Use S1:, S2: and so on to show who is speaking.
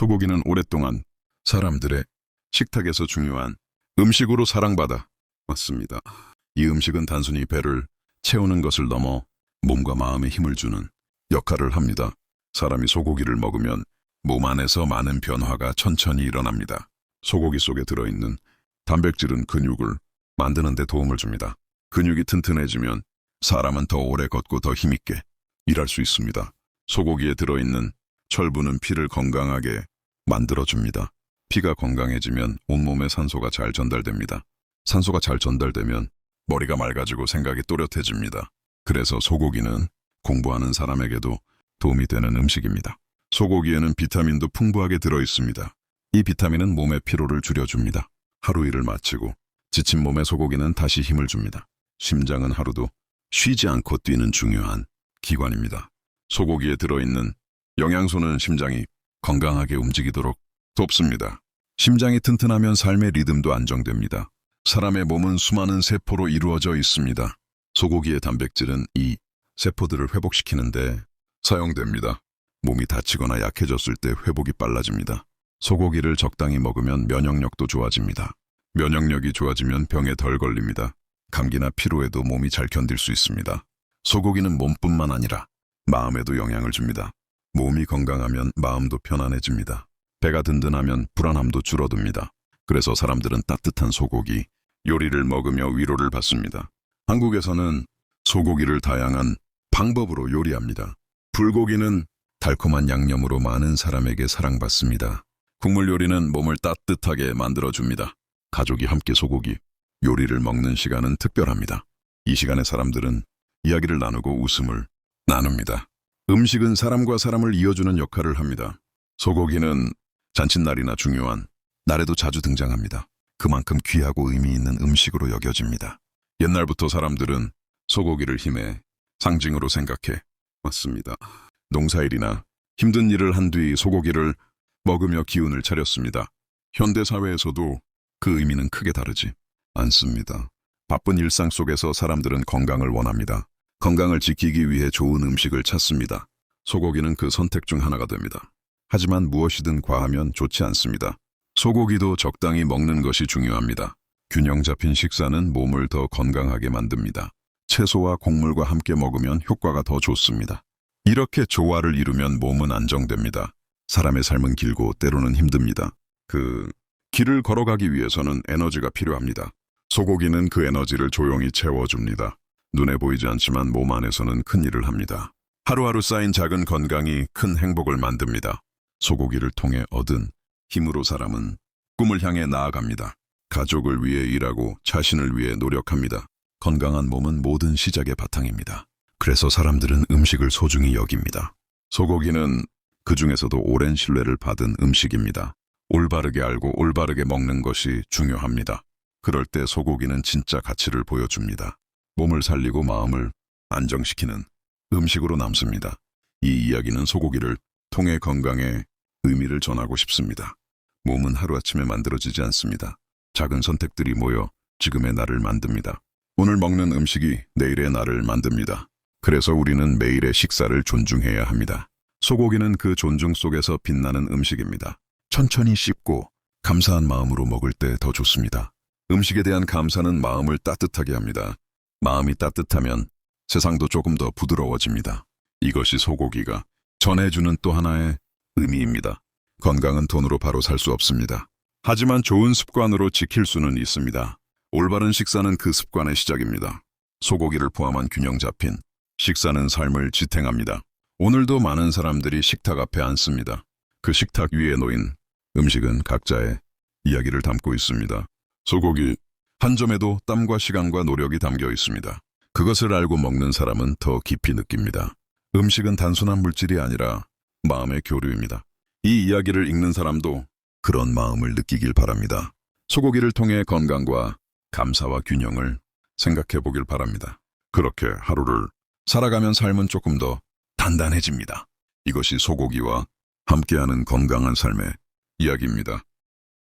S1: 소고기는 오랫동안 사람들의 식탁에서 중요한 음식으로 사랑받아 왔습니다. 이 음식은 단순히 배를 채우는 것을 넘어 몸과 마음에 힘을 주는 역할을 합니다. 사람이 소고기를 먹으면 몸 안에서 많은 변화가 천천히 일어납니다. 소고기 속에 들어있는 단백질은 근육을 만드는 데 도움을 줍니다. 근육이 튼튼해지면 사람은 더 오래 걷고 더 힘있게 일할 수 있습니다. 소고기에 들어있는 철분은 피를 건강하게 만들어줍니다. 피가 건강해지면 온몸에 산소가 잘 전달됩니다. 산소가 잘 전달되면 머리가 맑아지고 생각이 또렷해집니다. 그래서 소고기는 공부하는 사람에게도 도움이 되는 음식입니다. 소고기에는 비타민도 풍부하게 들어있습니다. 이 비타민은 몸의 피로를 줄여줍니다. 하루 일을 마치고 지친 몸에 소고기는 다시 힘을 줍니다. 심장은 하루도 쉬지 않고 뛰는 중요한 기관입니다. 소고기에 들어있는 영양소는 심장이 건강하게 움직이도록 돕습니다. 심장이 튼튼하면 삶의 리듬도 안정됩니다. 사람의 몸은 수많은 세포로 이루어져 있습니다. 소고기의 단백질은 이 세포들을 회복시키는데 사용됩니다. 몸이 다치거나 약해졌을 때 회복이 빨라집니다. 소고기를 적당히 먹으면 면역력도 좋아집니다. 면역력이 좋아지면 병에 덜 걸립니다. 감기나 피로에도 몸이 잘 견딜 수 있습니다. 소고기는 몸뿐만 아니라 마음에도 영향을 줍니다. 몸이 건강하면 마음도 편안해집니다. 배가 든든하면 불안함도 줄어듭니다. 그래서 사람들은 따뜻한 소고기, 요리를 먹으며 위로를 받습니다. 한국에서는 소고기를 다양한 방법으로 요리합니다. 불고기는 달콤한 양념으로 많은 사람에게 사랑받습니다. 국물 요리는 몸을 따뜻하게 만들어줍니다. 가족이 함께 소고기, 요리를 먹는 시간은 특별합니다. 이 시간에 사람들은 이야기를 나누고 웃음을 나눕니다. 음식은 사람과 사람을 이어주는 역할을 합니다. 소고기는 잔칫날이나 중요한 날에도 자주 등장합니다. 그만큼 귀하고 의미 있는 음식으로 여겨집니다. 옛날부터 사람들은 소고기를 힘의 상징으로 생각해 왔습니다. 농사일이나 힘든 일을 한 뒤 소고기를 먹으며 기운을 차렸습니다. 현대 사회에서도 그 의미는 크게 다르지 않습니다. 바쁜 일상 속에서 사람들은 건강을 원합니다. 건강을 지키기 위해 좋은 음식을 찾습니다. 소고기는 그 선택 중 하나가 됩니다. 하지만 무엇이든 과하면 좋지 않습니다. 소고기도 적당히 먹는 것이 중요합니다. 균형 잡힌 식사는 몸을 더 건강하게 만듭니다. 채소와 곡물과 함께 먹으면 효과가 더 좋습니다. 이렇게 조화를 이루면 몸은 안정됩니다. 사람의 삶은 길고 때로는 힘듭니다. 그 길을 걸어가기 위해서는 에너지가 필요합니다. 소고기는 그 에너지를 조용히 채워줍니다. 눈에 보이지 않지만 몸 안에서는 큰 일을 합니다. 하루하루 쌓인 작은 건강이 큰 행복을 만듭니다. 소고기를 통해 얻은 힘으로 사람은 꿈을 향해 나아갑니다. 가족을 위해 일하고 자신을 위해 노력합니다. 건강한 몸은 모든 시작의 바탕입니다. 그래서 사람들은 음식을 소중히 여깁니다. 소고기는 그 중에서도 오랜 신뢰를 받은 음식입니다. 올바르게 알고 올바르게 먹는 것이 중요합니다. 그럴 때 소고기는 진짜 가치를 보여줍니다. 몸을 살리고 마음을 안정시키는 음식으로 남습니다. 이 이야기는 소고기를 통해 건강의 의미를 전하고 싶습니다. 몸은 하루아침에 만들어지지 않습니다. 작은 선택들이 모여 지금의 나를 만듭니다. 오늘 먹는 음식이 내일의 나를 만듭니다. 그래서 우리는 매일의 식사를 존중해야 합니다. 소고기는 그 존중 속에서 빛나는 음식입니다. 천천히 씹고 감사한 마음으로 먹을 때 더 좋습니다. 음식에 대한 감사는 마음을 따뜻하게 합니다. 마음이 따뜻하면 세상도 조금 더 부드러워집니다. 이것이 소고기가 전해주는 또 하나의 의미입니다. 건강은 돈으로 바로 살 수 없습니다. 하지만 좋은 습관으로 지킬 수는 있습니다. 올바른 식사는 그 습관의 시작입니다. 소고기를 포함한 균형 잡힌 식사는 삶을 지탱합니다. 오늘도 많은 사람들이 식탁 앞에 앉습니다. 그 식탁 위에 놓인 음식은 각자의 이야기를 담고 있습니다. 소고기 한 점에도 땀과 시간과 노력이 담겨 있습니다. 그것을 알고 먹는 사람은 더 깊이 느낍니다. 음식은 단순한 물질이 아니라 마음의 교류입니다. 이 이야기를 읽는 사람도 그런 마음을 느끼길 바랍니다. 소고기를 통해 건강과 감사와 균형을 생각해 보길 바랍니다. 그렇게 하루를 살아가면 삶은 조금 더 단단해집니다. 이것이 소고기와 함께하는 건강한 삶의 이야기입니다.